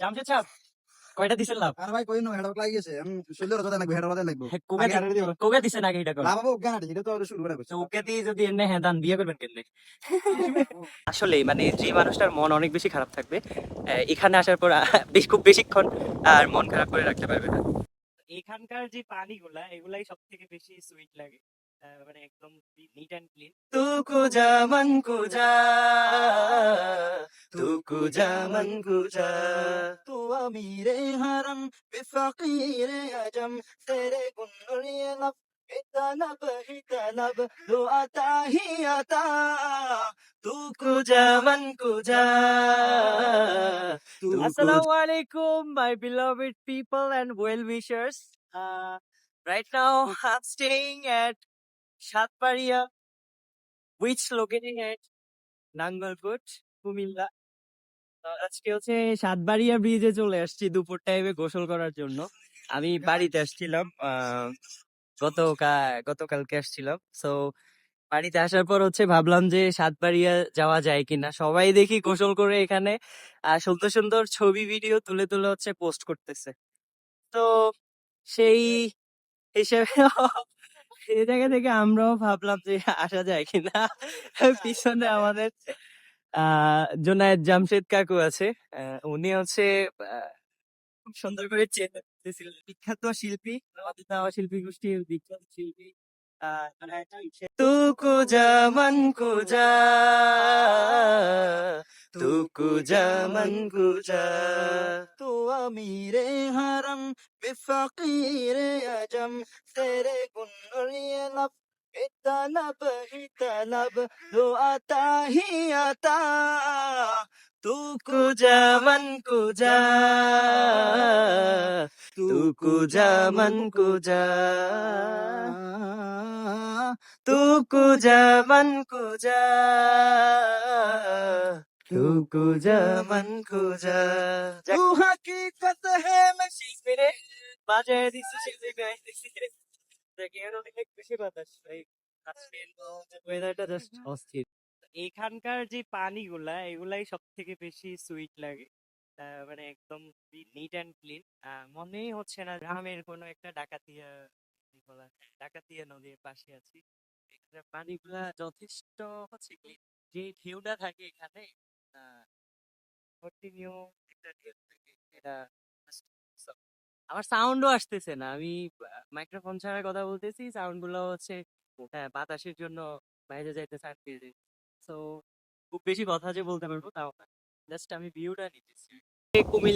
জামশেদ সাহেব কয়টা দিছেন লাভ? আর ভাই কই নো হেডক লাগি গেছে আমি কথা লাগবে হেডক লাগবে। কোকে আগে কোকে দিছেন আগে এটা লাভ এটা তো আর শুরু করে ওকে দিয়ে যদি এনে হ্যাঁ দান বিয়ে করবেন কেন আসলে মানে যে মানুষটার মন অনেক বেশি খারাপ থাকবে এখানে আসার পর বেশ খুব বেশিক্ষণ আর মন খারাপ করে রাখতে পারবে না। এখানকার যে পানিগুলা এগুলাই সব থেকে বেশি সুইট লাগে। মানে একদম নিট অ্যান্ড ক্লিন তুকুজা মন কুজা তুকুজা মন কুজা তু আমিরে হারম বিফাকিরে আজম তেরে গুনুরিয়ে লফ طلب ہی طلب لو عطا ہی عطا تو کجا من کجا السلام علیکم my beloved people and well wishers uh, right now I'm staying at Shatparia, which located at? Kumilla. Ah, আজকে হচ্ছে সাতবাড়িয়া ব্রিজে চলে আসছি দুপুর টাইমে গোসল করার জন্য। আমি বাড়িতে আসছিলাম গতকাল গতকালকে আসছিলাম। সো বাড়িতে আসার পর হচ্ছে ভাবলাম যে সাতবাড়িয়া যাওয়া যায় কিনা। সবাই দেখি গোসল করে এখানে আর সুন্দর সুন্দর ছবি ভিডিও তুলে তুলে হচ্ছে পোস্ট করতেছে। তো সেই হিসেবে এই জায়গা থেকে আমরাও ভাবলাম যে আসা যায় কিনা। পিছনে আমাদের জোনায়েদ জামশেদ কাকু আছে। উনি হচ্ছে সুন্দর করে বিখ্যাত শিল্পী, আমাদের দেওয়া শিল্পী গোষ্ঠীর বিখ্যাত শিল্পী। তো আমি রে হার बेफकीर अजम, तेरे गुन ये लब तलब ही तलब जो आता ही आता। तू कुजा मन कुजा तू कुजा मन तू कुजा मन कुजा तू कुजा मन कुजा तू हकीकत है मैं বাজায় দিচ্ছি এই ওয়েদারটা জাস্ট অস্থির এখানকার যে পানিগুলা এগুলাই সব থেকে বেশি সুইট লাগে। মানে একদম নিট অ্যান্ড ক্লিন মনেই হচ্ছে না গ্রামের কোনো একটা ডাকাতিয়া বলা, ডাকাতিয়া নদীর পাশে আছি। এখানে পানিগুলা যথেষ্ট হচ্ছে ক্লিন যে ঢেউটা থাকে এখানে কন্টিনিউ একটা ঢেউ থাকে, এটা আমার সাউন্ডও আসতেছে না। আমি মাইক্রোফোন ছাড়া কথা বলতেছি সাউন্ডগুলো হচ্ছে হ্যাঁ, বাতাসের জন্য বাইরে যাইতে থাকতে তো খুব বেশি কথা যে বলতে পারব তাও না। জাস্ট আমি ভিউটা নিতেছি। কুমিল্লা